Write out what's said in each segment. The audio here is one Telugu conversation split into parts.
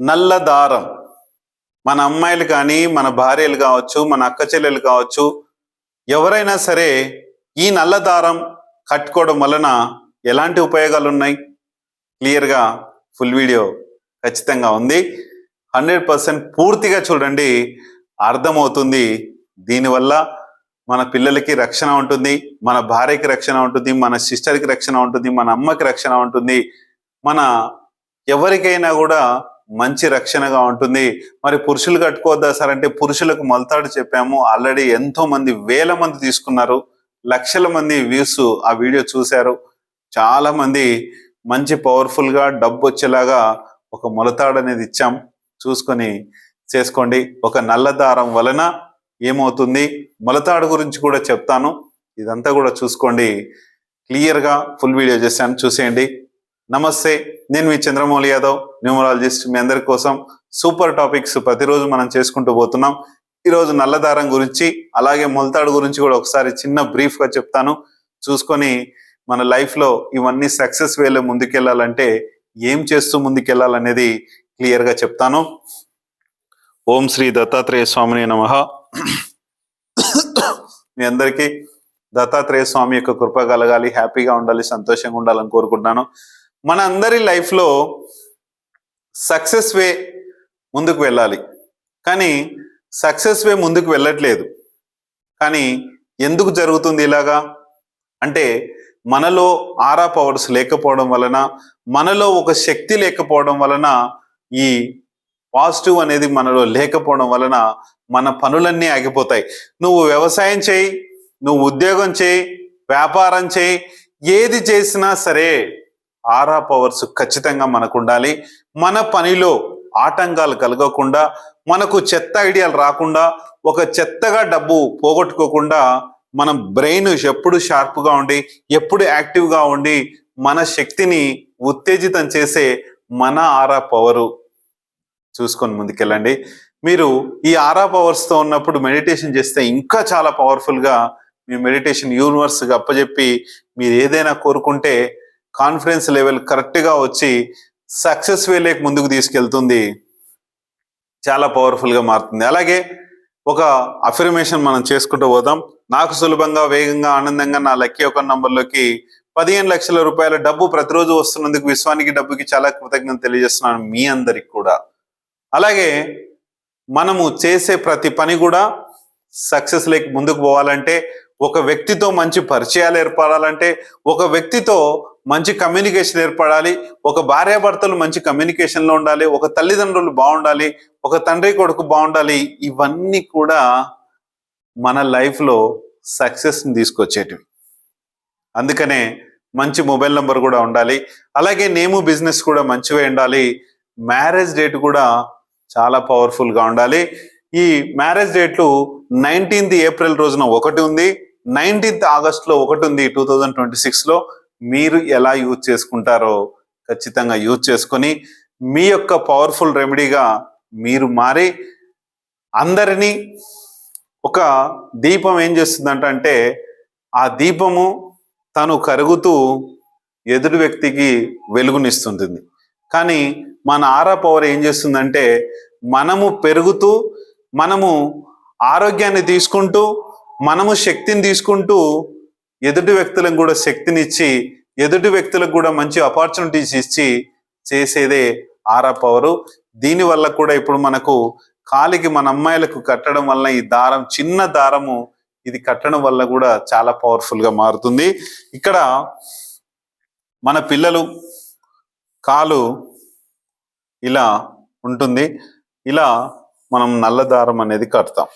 నల్ల దారం. మన అమ్మాయిలు కానీ మన భార్యలు కావచ్చు మన అక్క చెల్లెలు కావచ్చు ఎవరైనా సరే ఈ నల్ల దారం కట్టుకోవడం వలన ఎలాంటి ఉపయోగాలు ఉన్నాయి క్లియర్గా ఫుల్ వీడియో ఖచ్చితంగా ఉంది. హండ్రెడ్ పర్సెంట్ పూర్తిగా చూడండి అర్థమవుతుంది. దీనివల్ల మన పిల్లలకి రక్షణ ఉంటుంది మన భార్యకి రక్షణ ఉంటుంది మన సిస్టర్కి రక్షణ ఉంటుంది మన అమ్మకి రక్షణ ఉంటుంది. మన ఎవరికైనా కూడా మంచి రక్షణగా ఉంటుంది. మరి పురుషులు కట్టుకోవద్దా సార్? అంటే పురుషులకు మొలతాడు చెప్పాము. ఆల్రెడీ ఎంతో మంది వేల మంది తీసుకున్నారు. లక్షల మంది వ్యూస్ ఆ వీడియో చూశారు. చాలా మంది మంచి పవర్ఫుల్గా డబ్బు వచ్చేలాగా ఒక మొలతాడు అనేది ఇచ్చాం. చూసుకొని చేసుకోండి. ఒక నల్ల దారం వలన ఏమవుతుంది? మొలతాడు గురించి కూడా చెప్తాను. ఇదంతా కూడా చూసుకోండి. క్లియర్గా ఫుల్ వీడియో చేశాను. చూసేయండి. నమస్తే నేను మీ చంద్రమౌళి యాదవ్ న్యూమరాలజిస్ట్ మీ అందరి కోసం సూపర్ టాపిక్స్ ప్రతిరోజు మనం చేసుకుంటూ పోతున్నాం. ఈరోజు నల్లదారం గురించి అలాగే మొలతాడు గురించి కూడా ఒకసారి చిన్న బ్రీఫ్గా చెప్తాను. చూసుకొని మన లైఫ్లో ఇవన్నీ సక్సెస్ వేలో ముందుకెళ్ళాలంటే ఏం చేస్తూ ముందుకెళ్ళాలనేది క్లియర్గా చెప్తాను. ఓం శ్రీ దత్తాత్రేయ స్వామిని నమ. మీ అందరికీ దత్తాత్రేయ స్వామి యొక్క కృప కలగాలి హ్యాపీగా ఉండాలి సంతోషంగా ఉండాలని కోరుకుంటున్నాను. మన అందరి లైఫ్లో సక్సెస్ వే ముందుకు వెళ్ళాలి. కానీ సక్సెస్ వే ముందుకు వెళ్ళట్లేదు. కానీ ఎందుకు జరుగుతుంది ఇలాగా? అంటే మనలో ఆరా పవర్స్ లేకపోవడం వలన మనలో ఒక శక్తి లేకపోవడం వలన ఈ పాజిటివ్ అనేది మనలో లేకపోవడం వలన మన పనులన్నీ ఆగిపోతాయి. నువ్వు వ్యవసాయం చేయి నువ్వు ఉద్యోగం చేయి వ్యాపారం చేయి ఏది చేసినా సరే ఆరా పవర్స్ ఖచ్చితంగా మనకు ఉండాలి మన పనిలో ఆటంకాలు కలగకుండా మనకు చెత్త ఐడియాలు రాకుండా ఒక చెత్తగా డబ్బు పోగొట్టుకోకుండా మన బ్రెయిన్ ఎప్పుడు షార్ప్గా ఉండి ఎప్పుడు యాక్టివ్గా ఉండి మన శక్తిని ఉత్తేజితం చేసే మన ఆరా పవరు చూసుకొని ముందుకెళ్ళండి. మీరు ఈ ఆరా పవర్స్తో ఉన్నప్పుడు మెడిటేషన్ చేస్తే ఇంకా చాలా పవర్ఫుల్గా మీ మెడిటేషన్ యూనివర్స్గా అప్పచెప్పి మీరు ఏదైనా కోరుకుంటే కాన్ఫిడెన్స్ లెవెల్ కరెక్ట్గా వచ్చి సక్సెస్ వేలేకి ముందుకు తీసుకెళ్తుంది. చాలా పవర్ఫుల్గా మారుతుంది. అలాగే ఒక అఫర్మేషన్ మనం చేసుకుంటూ పోదాం. నాకు సులభంగా వేగంగా ఆనందంగా నా లక్కీ ఒక నంబర్లోకి పదిహేను లక్షల రూపాయల డబ్బు ప్రతిరోజు వస్తున్నందుకు విశ్వానికి డబ్బుకి చాలా కృతజ్ఞత తెలియజేస్తున్నాను మీ అందరికి కూడా. అలాగే మనము చేసే ప్రతి పని కూడా సక్సెస్ లేక ముందుకు పోవాలంటే ఒక వ్యక్తితో మంచి పరిచయాలు ఏర్పడాలంటే ఒక వ్యక్తితో మంచి కమ్యూనికేషన్ ఏర్పడాలి. ఒక భార్యాభర్తలు మంచి కమ్యూనికేషన్లో ఉండాలి. ఒక తల్లిదండ్రులు బాగుండాలి. ఒక తండ్రి కొడుకు బాగుండాలి. ఇవన్నీ కూడా మన లైఫ్లో సక్సెస్ని తీసుకొచ్చేటివి. అందుకనే మంచి మొబైల్ నెంబర్ కూడా ఉండాలి. అలాగే నేము బిజినెస్ కూడా మంచిగా ఉండాలి. మ్యారేజ్ డేట్ కూడా చాలా పవర్ఫుల్గా ఉండాలి. ఈ మ్యారేజ్ డేట్లు నైన్టీన్త్ ఏప్రిల్ రోజున ఒకటి ఉంది. నైన్టీన్త్ ఆగస్ట్లో ఒకటి ఉంది టూ థౌజండ్ ట్వంటీ సిక్స్లో మీరు ఎలా యూజ్ చేసుకుంటారో ఖచ్చితంగా యూజ్ చేసుకొని మీ యొక్క పవర్ఫుల్ రెమెడీగా మీరు మారి అందరినీ ఒక దీపం ఏం చేస్తుందంట అంటే ఆ దీపము తను కరుగుతూ ఎదుటి వ్యక్తికి వెలుగునిస్తుంటుంది. కానీ మన ఆరా పవర్ ఏం చేస్తుందంటే మనము పెరుగుతూ మనము ఆరోగ్యాన్ని తీసుకుంటూ మనము శక్తిని తీసుకుంటూ ఎదుటి వ్యక్తులకు కూడా శక్తినిచ్చి ఎదుటి వ్యక్తులకు కూడా మంచి ఆపర్చునిటీస్ ఇచ్చి చేసేదే ఆరా పవరు. దీనివల్ల కూడా ఇప్పుడు మనకు కాలికి మన అమ్మాయిలకు కట్టడం వల్ల ఈ దారం చిన్న దారము ఇది కట్టడం వల్ల కూడా చాలా పవర్ఫుల్గా మారుతుంది. ఇక్కడ మన పిల్లలు కాలు ఇలా ఉంటుంది. ఇలా మనం నల్ల దారం అనేది కడతాం.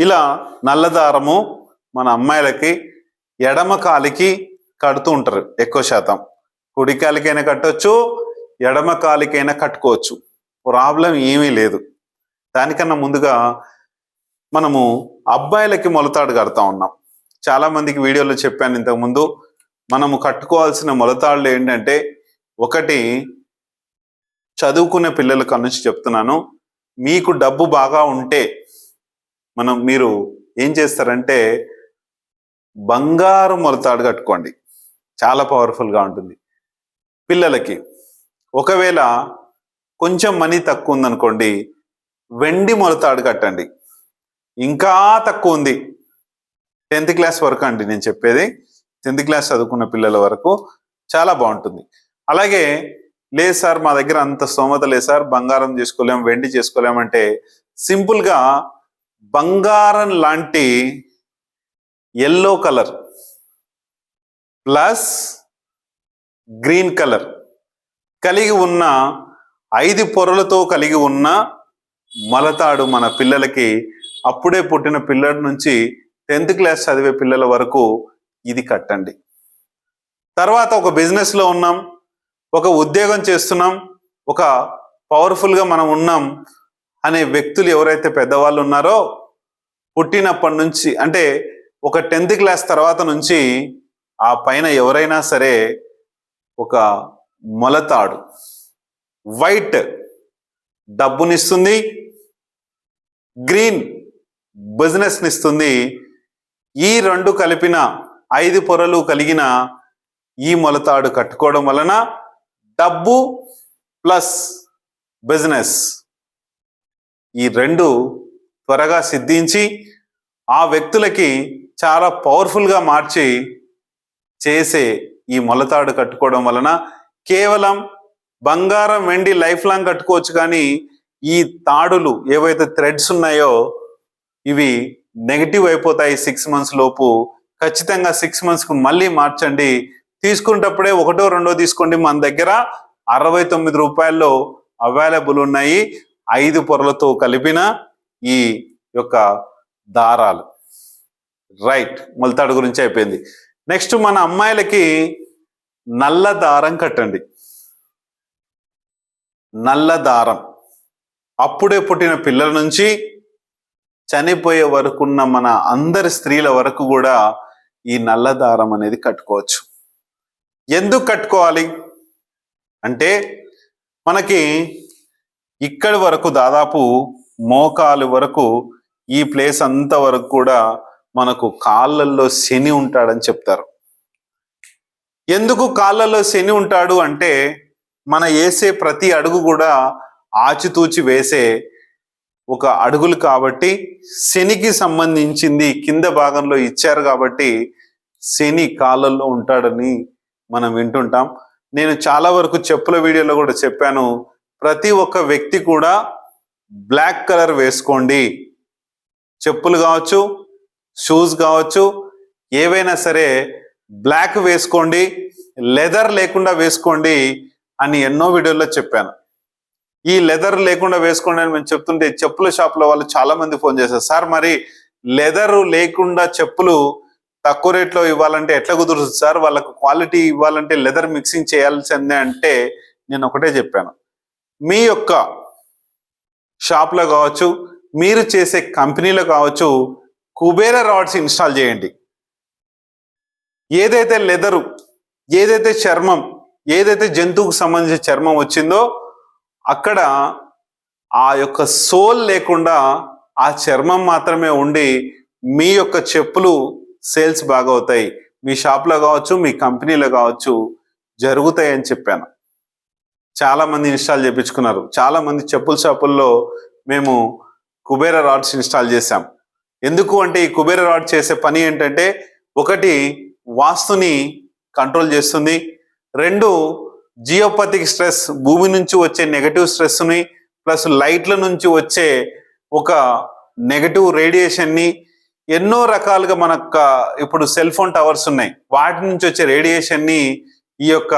ఇలా నల్ల దారము మన అమ్మాయిలకి ఎడమ కాలికి కడుతూ ఉంటారు ఎక్కువ శాతం. కుడి కాలికైనా కట్టొచ్చు ఎడమ కాలికైనా కట్టుకోవచ్చు. ప్రాబ్లం ఏమీ లేదు. దానికన్నా ముందుగా మనము అబ్బాయిలకి మొలతాడు కడతా ఉన్నాం. చాలామందికి వీడియోలో చెప్పాను ఇంతకుముందు మనము కట్టుకోవాల్సిన మొలతాళ్ళు ఏంటంటే ఒకటి చదువుకునే పిల్లలకు నుంచి చెప్తున్నాను. మీకు డబ్బు బాగా ఉంటే మనం మీరు ఏం చేస్తారంటే బంగారు మొలతాడు కట్టుకోండి. చాలా పవర్ఫుల్గా ఉంటుంది. పిల్లలకి ఒకవేళ కొంచెం మనీ తక్కువ ఉందనుకోండి వెండి మొలతాడు కట్టండి. ఇంకా తక్కువ ఉంది. టెన్త్ క్లాస్ వరకు అండి నేను చెప్పేది. టెన్త్ క్లాస్ చదువుకున్న పిల్లల వరకు చాలా బాగుంటుంది. అలాగే లేదు సార్ మా దగ్గర అంత స్తోమత లేదు సార్ బంగారం చేసుకోలేం వెండి చేసుకోలేం అంటే సింపుల్గా బంగారం లాంటి yellow colour plus green colour కలిగి ఉన్న ఐదు పొరలతో కలిగి ఉన్న మలతాడు మన పిల్లలకి అప్పుడే పుట్టిన పిల్లల నుంచి టెన్త్ క్లాస్ చదివే పిల్లల వరకు ఇది కట్టండి. తర్వాత ఒక బిజినెస్లో ఉన్నాం ఒక ఉద్యోగం చేస్తున్నాం ఒక పవర్ఫుల్గా మనం ఉన్నాం అనే వ్యక్తులు ఎవరైతే పెద్దవాళ్ళు ఉన్నారో పుట్టినప్పటి నుంచి అంటే ఒక టెన్త్ క్లాస్ తర్వాత నుంచి ఆ పైన ఎవరైనా సరే ఒక మొలతాడు. వైట్ డబ్బునిస్తుంది గ్రీన్ బిజినెస్ని ఇస్తుంది ఈ రెండు కలిపిన ఐదు పొరలు కలిగిన ఈ మొలతాడు కట్టుకోవడం వలన డబ్బు ప్లస్ బిజినెస్. ఈ రెండు త్వరగా సిద్ధించి ఆ వ్యక్తులకి చాలా పవర్ఫుల్గా మార్చి చేసే ఈ మొలతాడు కట్టుకోవడం వలన కేవలం బంగారం వెండి లైఫ్ లాంగ్ కట్టుకోవచ్చు కానీ ఈ తాడులు ఏవైతే థ్రెడ్స్ ఉన్నాయో ఇవి నెగిటివ్ అయిపోతాయి సిక్స్ మంత్స్ లోపు. ఖచ్చితంగా సిక్స్ మంత్స్కి మళ్ళీ మార్చండి. తీసుకునేటప్పుడే ఒకటో రెండో తీసుకోండి. మన దగ్గర అరవై తొమ్మిది రూపాయల్లో అవైలబుల్ ఉన్నాయి. ఐదు పొరలతో కలిపిన ఈ యొక్క దారాలు. రైట్ మొలతాడు గురించి అయిపోయింది. నెక్స్ట్ మన అమ్మాయిలకి నల్ల దారం కట్టండి. నల్ల దారం. అప్పుడే పుట్టిన పిల్లల నుంచి చనిపోయే వరకున్న మన అందరి స్త్రీల వరకు కూడా ఈ నల్ల దారం అనేది కట్టుకోవచ్చు. ఎందుకు కట్టుకోవాలి? అంటే మనకి ఇక్కడి వరకు దాదాపు మోకాలు వరకు ఈ ప్లేస్ అంత వరకు కూడా మనకు కాళ్ళల్లో శని ఉంటాడని చెప్తారు. ఎందుకు కాళ్ళల్లో శని ఉంటాడు అంటే మన వేసే ప్రతి అడుగు కూడా ఆచితూచి వేసే ఒక అడుగులు కాబట్టి శనికి సంబంధించింది కింద భాగంలో ఇచ్చారు కాబట్టి శని కాళ్ళల్లో ఉంటాడని మనం వింటుంటాం. నేను చాలా వరకు చెప్పుల వీడియోలో కూడా చెప్పాను. ప్రతి ఒక్క వ్యక్తి కూడా బ్లాక్ కలర్ వేసుకోండి. చెప్పులు కావచ్చు షూస్ కావచ్చు ఏవైనా సరే బ్లాక్ వేసుకోండి లెదర్ లేకుండా వేసుకోండి అని ఎన్నో వీడియోల్లో చెప్పాను. ఈ లెదర్ లేకుండా వేసుకోండి అని మేము చెప్తుంటే చెప్పుల షాప్లో వాళ్ళు చాలా మంది ఫోన్ చేశారు. సార్ మరి లెదర్ లేకుండా చెప్పులు తక్కువ రేట్లో ఇవ్వాలంటే ఎట్లా కుదురుతుంది సార్? వాళ్ళకు క్వాలిటీ ఇవ్వాలంటే లెదర్ మిక్సింగ్ చేయాల్సిందే అంటే నేను ఒకటే చెప్పాను. మీ యొక్క షాప్లో కావచ్చు మీరు చేసే కంపెనీలో కావచ్చు కుబేర రాడ్స్ ఇన్స్టాల్ చేయండి. ఏదైతే లెదరు ఏదైతే చర్మం ఏదైతే జంతువుకు సంబంధించిన చర్మం వచ్చిందో అక్కడ ఆ యొక్క సోల్ లేకుండా ఆ చర్మం మాత్రమే ఉండి మీ యొక్క చెప్పులు సేల్స్ బాగా అవుతాయి. మీ షాప్లో కావచ్చు మీ కంపెనీలో కావచ్చు జరుగుతాయని చెప్పాను. చాలా మంది ఇన్స్టాల్ చేయించుకున్నారు చాలా మంది చెప్పుల షాపుల్లో మేము కుబేర రాడ్స్ ఇన్స్టాల్ చేశాం. ఎందుకు అంటే ఈ కుబేర రాడ్ చేసే పని ఏంటంటే ఒకటి వాస్తుని కంట్రోల్ చేస్తుంది. రెండు జియోపతిక్ స్ట్రెస్ భూమి నుంచి వచ్చే నెగటివ్ స్ట్రెస్ని ప్లస్ లైట్ల నుంచి వచ్చే ఒక నెగటివ్ రేడియేషన్ని ఎన్నో రకాలుగా మనకు ఇప్పుడు సెల్ ఫోన్ టవర్స్ ఉన్నాయి. వాటి నుంచి వచ్చే రేడియేషన్ని ఈ యొక్క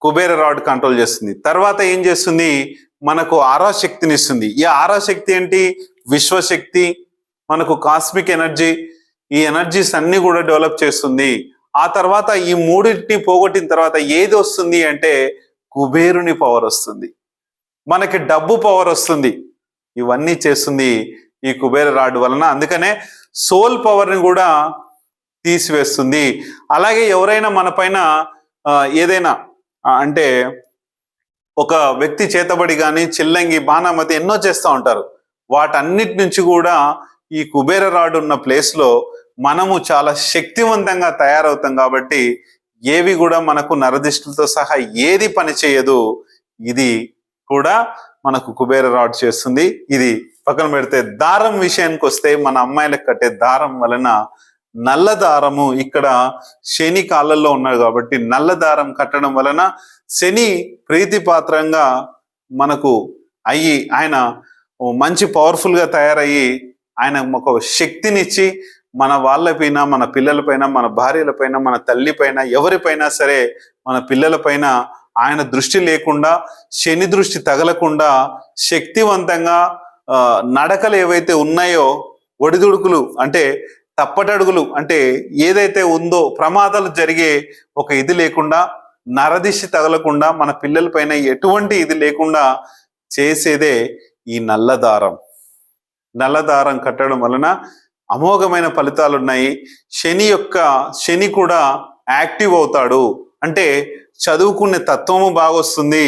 కుబేర రాడ్ కంట్రోల్ చేస్తుంది. తర్వాత ఏం చేస్తుంది? మనకు ఆరా శక్తిని ఇస్తుంది. ఈ ఆరా శక్తి ఏంటి? విశ్వశక్తి మనకు కాస్మిక్ ఎనర్జీ. ఈ ఎనర్జీస్ అన్ని కూడా డెవలప్ చేస్తుంది. ఆ తర్వాత ఈ మూడింటిని పోగొట్టిన తర్వాత ఏది వస్తుంది అంటే కుబేరుని పవర్ వస్తుంది. మనకి డబ్బు పవర్ వస్తుంది. ఇవన్నీ చేస్తుంది ఈ కుబేర రాడ్ వలన. అందుకనే సోల్ పవర్ని కూడా తీసివేస్తుంది. అలాగే ఎవరైనా మన పైన ఏదైనా అంటే ఒక వ్యక్తి చేతబడి కానీ చిల్లంగి బాణామతి ఎన్నో చేస్తూ ఉంటారు. వాటన్నిటి నుంచి కూడా ఈ కుబేర రాడ్ ఉన్న ప్లేస్లో మనము చాలా శక్తివంతంగా తయారవుతాం కాబట్టి ఏవి కూడా మనకు నరదిష్టులతో సహా ఏది పని చేయదు. ఇది కూడా మనకు కుబేర రాడ్ చేస్తుంది. ఇది పక్కన పెడితే దారం విషయానికి వస్తే మన అమ్మాయిలకు కట్టే దారం వలన నల్ల దారము ఇక్కడ శని కాలంలో ఉన్నాడు కాబట్టి నల్ల దారం కట్టడం వలన శని ప్రీతిపాత్రంగా మనకు అయ్యి ఆయన మంచి పవర్ఫుల్గా తయారయ్యి ఆయన ఒక శక్తినిచ్చి మన వాళ్ళపైన మన పిల్లలపైన మన భార్యలపైన మన తల్లిపైన ఎవరిపైనా సరే మన పిల్లలపైన ఆయన దృష్టి లేకుండా శని దృష్టి తగలకుండా శక్తివంతంగా నడకలు ఏవైతే ఉన్నాయో ఒడిదుడుకులు అంటే తప్పటడుగులు అంటే ఏదైతే ఉందో ప్రమాదాలు జరిగే ఒక ఇది లేకుండా నరదిశ తగలకుండా మన పిల్లలపైన ఎటువంటి ఇది లేకుండా చేసేదే ఈ నల్లదారం నల్లదారం కట్టడం వలన అమోఘమైన ఫలితాలు ఉన్నాయి. శని యొక్క శని కూడా యాక్టివ్ అవుతాడు. అంటే చదువుకునే తత్వము బాగొస్తుంది.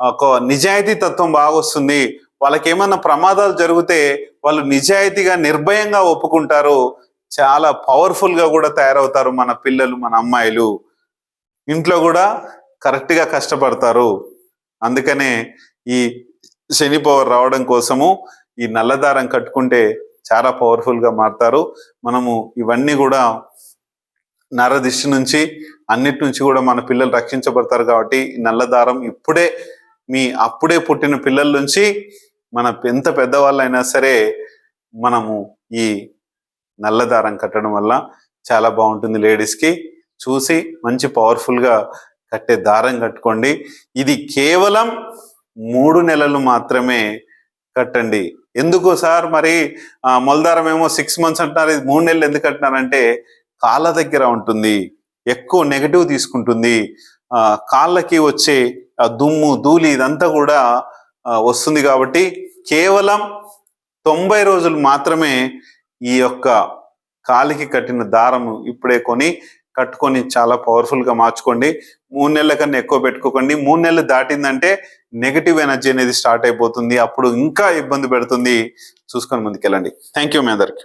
ఒక నిజాయితీ తత్వం బాగొస్తుంది. వాళ్ళకి ఏమన్నా ప్రమాదాలు జరిగితే వాళ్ళు నిజాయితీగా నిర్భయంగా ఒప్పుకుంటారు. చాలా పవర్ఫుల్గా కూడా తయారవుతారు మన పిల్లలు మన అమ్మాయిలు. ఇంట్లో కూడా కరెక్ట్గా కష్టపడతారు. అందుకనే ఈ శని పవర్ రావడం కోసము ఈ నల్లదారం కట్టుకుంటే చాలా పవర్ఫుల్గా మారుతారు. మనము ఇవన్నీ కూడా నర దిష్టి నుంచి అన్నిటి నుంచి కూడా మన పిల్లలు రక్షించబడతారు కాబట్టి ఈ నల్లదారం ఇప్పుడే మీ అప్పుడే పుట్టిన పిల్లల నుంచి మన ఎంత పెద్దవాళ్ళైనా సరే మనము ఈ నల్ల దారం కట్టడం వల్ల చాలా బాగుంటుంది లేడీస్కి చూసి మంచి పవర్ఫుల్గా కట్టే దారం కట్టుకోండి. ఇది కేవలం మూడు నెలలు మాత్రమే కట్టండి. ఎందుకు సార్ మరి మొలదారం ఏమో సిక్స్ మంత్స్ అంటున్నారు. ఇది మూడు నెలలు ఎందుకు అంటున్నారంటే కాళ్ళ దగ్గర ఉంటుంది. ఎక్కువ నెగటివ్ తీసుకుంటుంది. కాళ్ళకి వచ్చే దుమ్ము ధూళి ఇదంతా కూడా వస్తుంది కాబట్టి కేవలం తొంభై రోజులు మాత్రమే ఈ యొక్క కాలికి కట్టిన దారము ఇప్పుడే కొని కట్టుకొని చాలా పవర్ఫుల్గా మార్చుకోండి. మూడు నెలల కన్నా ఎక్కువ పెట్టుకోకండి. మూడు నెలలు దాటిందంటే నెగటివ్ ఎనర్జీ అనేది స్టార్ట్ అయిపోతుంది. అప్పుడు ఇంకా ఇబ్బంది పెడుతుంది. చూసుకొని ముందుకెళ్ళండి. థ్యాంక్ యూ మీ అందరికి